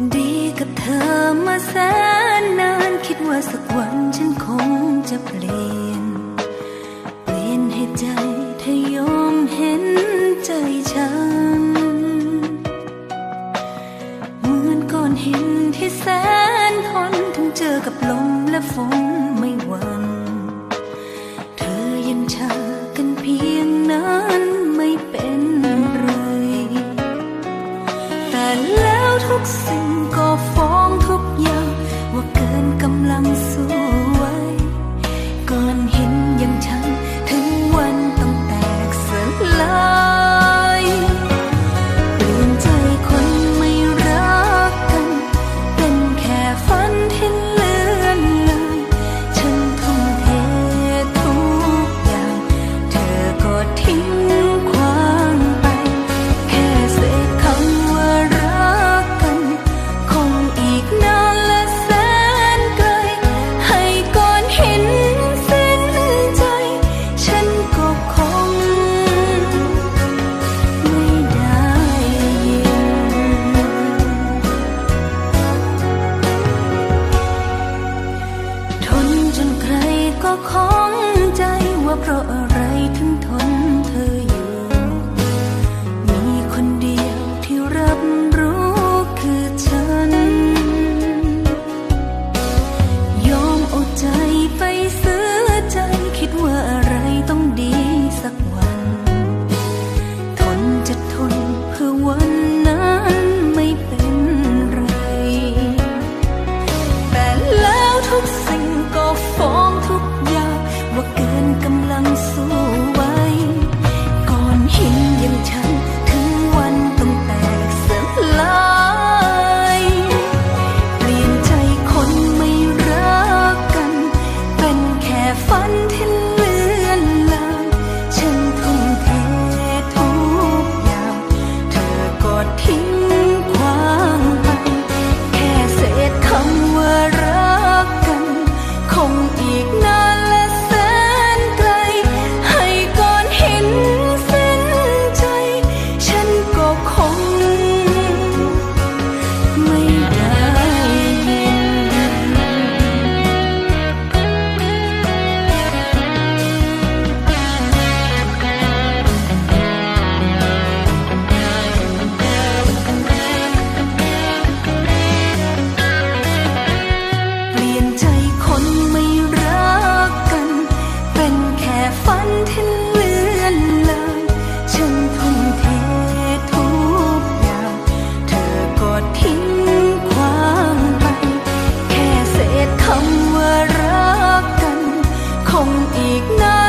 ดีกับเธอมาแสนนานคิดว่าสักวันฉันคงจะเปลี่ยน เปลี่ยนให้ใจเธอยอมเห็นใจฉัน เหมือนก้อนหินที่แสนทนถึงเจอกับลมและฝนไม่หวั่นเธอยังชากันเพียงนั้นไม่เป็นไรแต่ ทุกสิ่งก็ฟ้องทุกอย่างว่าเกินกำลังสู้ ก็ของใจว่าเพราะอะไร lòng อีกนะ